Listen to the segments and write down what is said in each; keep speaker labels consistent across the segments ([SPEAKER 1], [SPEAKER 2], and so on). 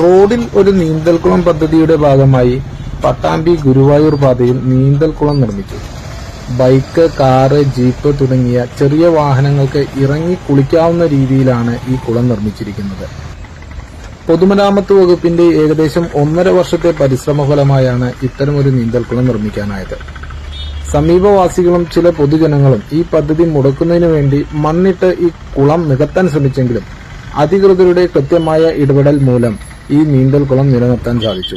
[SPEAKER 1] റോഡിൽ ഒരു നീന്തൽക്കുളം പദ്ധതിയുടെ ഭാഗമായി പട്ടാമ്പി ഗുരുവായൂർ പാതയിൽ നീന്തൽക്കുളം നിർമ്മിച്ചു. ബൈക്ക് കാറ് ജീപ്പ് തുടങ്ങിയ ചെറിയ വാഹനങ്ങൾക്ക് ഇറങ്ങി കുളിക്കാവുന്ന രീതിയിലാണ് ഈ കുളം നിർമ്മിച്ചിരിക്കുന്നത്. പൊതുമരാമത്ത് വകുപ്പിന്റെ ഏകദേശം ഒന്നര വർഷത്തെ പരിശ്രമ ഫലമായാണ് ഇത്തരമൊരു നീന്തൽക്കുളം നിർമ്മിക്കാനായത്. സമീപവാസികളും ചില പൊതുജനങ്ങളും ഈ പദ്ധതി മുടക്കുന്നതിനു വേണ്ടി മണ്ണിട്ട് ഈ കുളം നികത്താൻ ശ്രമിച്ചെങ്കിലും അധികൃതരുടെ കൃത്യമായ ഇടപെടൽ മൂലം ഈ നീന്തൽക്കുളം നിലനിർത്താൻ സാധിച്ചു.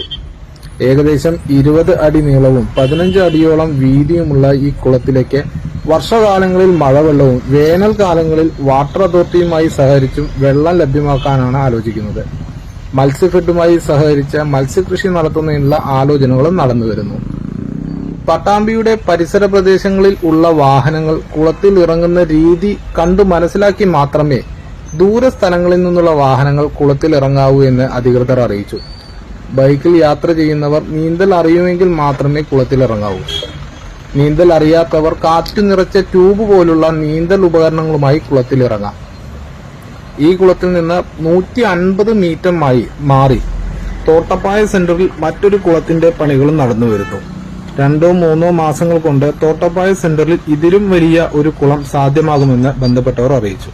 [SPEAKER 1] ഏകദേശം ഇരുപത് അടി നീളവും പതിനഞ്ച് അടിയോളം വീതിയുമുള്ള ഈ കുളത്തിലേക്ക് വർഷകാലങ്ങളിൽ മഴവെള്ളവും വേനൽക്കാലങ്ങളിൽ വാട്ടർ അതോറിറ്റിയുമായി സഹകരിച്ചും വെള്ളം ലഭ്യമാക്കാനാണ് ആലോചിക്കുന്നത്. മത്സ്യഫെഡുമായി സഹകരിച്ച് മത്സ്യകൃഷി നടത്തുന്നതിനുള്ള ആലോചനകളും നടന്നു വരുന്നു. പട്ടാമ്പിയുടെ പരിസര പ്രദേശങ്ങളിൽ ഉള്ള വാഹനങ്ങൾ കുളത്തിൽ ഇറങ്ങുന്ന രീതി കണ്ടു മനസ്സിലാക്കി മാത്രമേ ദൂരസ്ഥലങ്ങളിൽ നിന്നുള്ള വാഹനങ്ങൾ കുളത്തിലിറങ്ങാവൂ എന്ന് അധികൃതർ അറിയിച്ചു. ബൈക്കിൽ യാത്ര ചെയ്യുന്നവർ നീന്തൽ അറിയുമെങ്കിൽ മാത്രമേ കുളത്തിലിറങ്ങാവൂ നീന്തൽ അറിയാത്തവർ കാറ്റു നിറച്ച ട്യൂബ് പോലുള്ള നീന്തൽ ഉപകരണങ്ങളുമായി കുളത്തിലിറങ്ങാം ഈ കുളത്തിൽ നിന്ന് നൂറ്റി അൻപത് മീറ്റർ മായി മാറി തോട്ടപ്പായ സെന്ററിൽ മറ്റൊരു കുളത്തിന്റെ പണികളും നടന്നു വരുന്നു. രണ്ടോ മൂന്നോ മാസങ്ങൾ കൊണ്ട് തോട്ടപ്പായ സെന്ററിൽ ഇതിലും വലിയ ഒരു കുളം സാധ്യമാകുമെന്ന് ബന്ധപ്പെട്ടവർ അറിയിച്ചു.